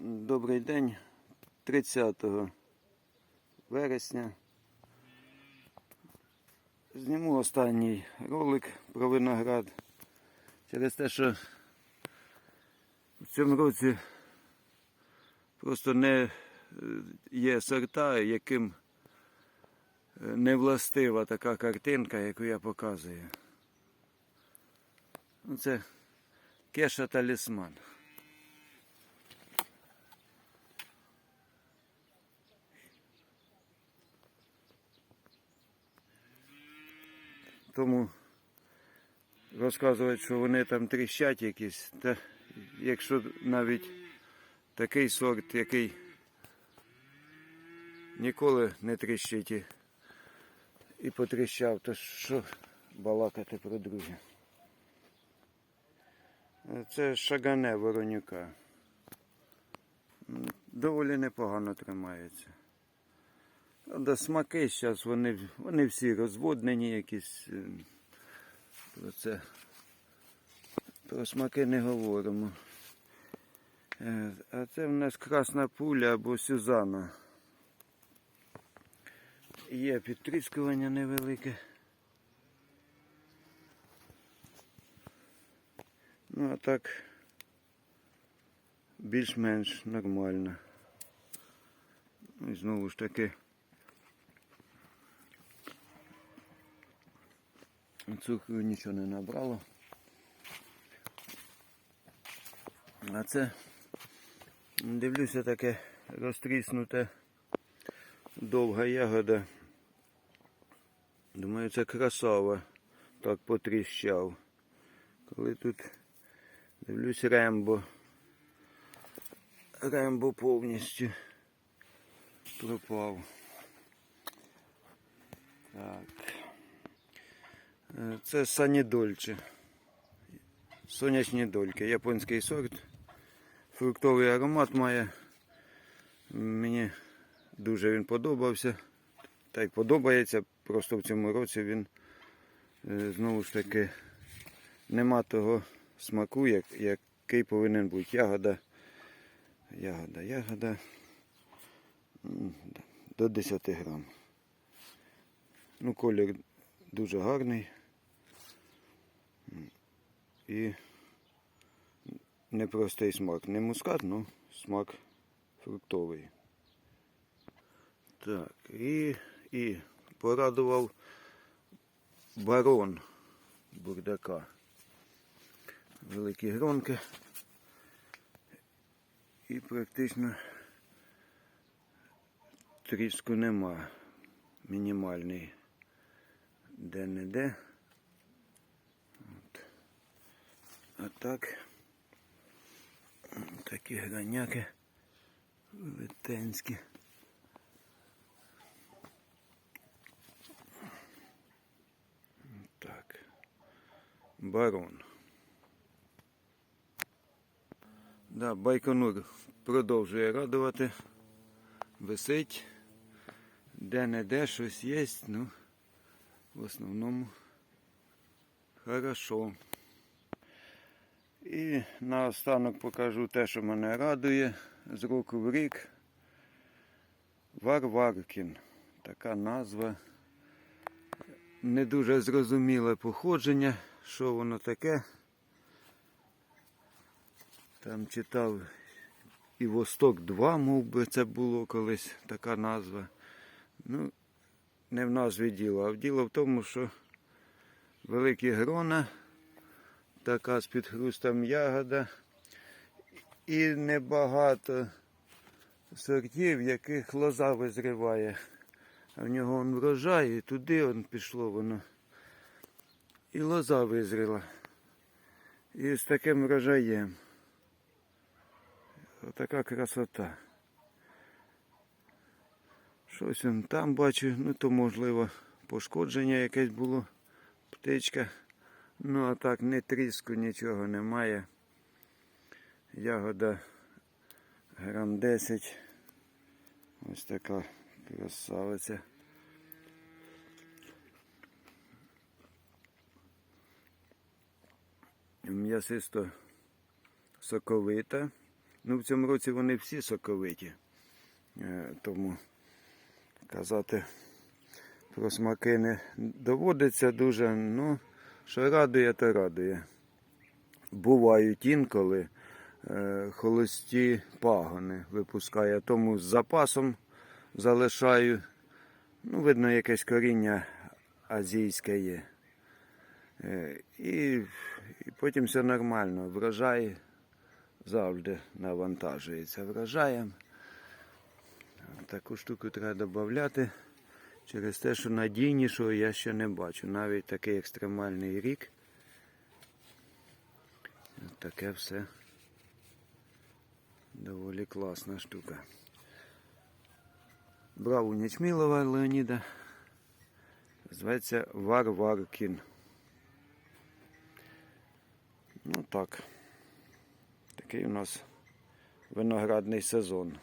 Добрий день. 30 вересня. Зніму останній ролик про виноград. Через те, що в цьому році просто не е, є сорта, яким е, не властива така картинка, яку я показую. Ну, Це кеша талісман. Тому розказують, що вони там тріщать якісь. Та якщо навіть такий сорт, який ніколи не тріщить і, потріщав, то що балакати про друге? Це шагане Воронюка. Доволі непогано тримається. Правда, смаки зараз вони, вони всі розводнені якісь. е, Про це. Про смаки не говоримо. Е, А це в нас красна пуля або Сюзана. Є підтріскування невелике. Ну а так більш-менш нормально. І знову ж таки. Цукру нічого не набрало. А це дивлюся таке розтріснуте довга ягода. Думаю, це красава так потріщав. Коли тут дивлюсь рембо. Рембо повністю пропав. Так. Е, Це санідольче. Сонячні дольки. Японський сорт. Фруктовий аромат має. Мені дуже він подобався. Та й подобається. Просто в цьому році він е, знову ж таки нема того смаку, як, який повинен бути. Ягода. Ягода, ягода. До 10 грам. Ну, колір дуже гарний. І непростий смак. Не мускат, але смак фруктовий. Так, і, і порадував барон бурдака. Великі гронки. І практично тріску нема. Мінімальний де-не-де. От. А так такі граняки велетенські. Так. Барон. Да, Байконур продовжує радувати. Висить. Де-не-де щось є, ну в основному хорошо. І наостанок покажу те, що мене радує з року в рік. Варваркін. Така назва. Не дуже зрозуміле походження, що воно таке. Там читав і Восток 2, мов би це було колись така назва. Ну, не в назві діло, а в діло в тому, що великі грона, така з підхрустом ягода і небагато сортів, яких лоза визриває. А в нього он врожай, і туди он пішло воно. І лоза визріла. І з таким врожаєм. Отака красота. Щось он там бачу, ну то можливо пошкодження якесь було. Птичка. Ну а так не тріску, нічого немає. Ягода грам 10. Ось така красавиця. М'ясисто соковита. Ну, в цьому році вони всі соковиті. Е, Тому казати про смаки не доводиться дуже. Ну, що радує, то радує. Бувають інколи е, холості пагони випускає, тому з запасом залишаю. Ну, видно, якесь коріння азійське є. Е, І, і потім все нормально. Врожай завжди навантажується врожаєм. Таку штуку треба додати через те, що надійнішого я ще не бачу. Навіть такий екстремальний рік. От Таке все доволі класна штука. Брав у Нічмілова Леоніда. Зветься Варваркін. Ну так. Такий у нас виноградний сезон.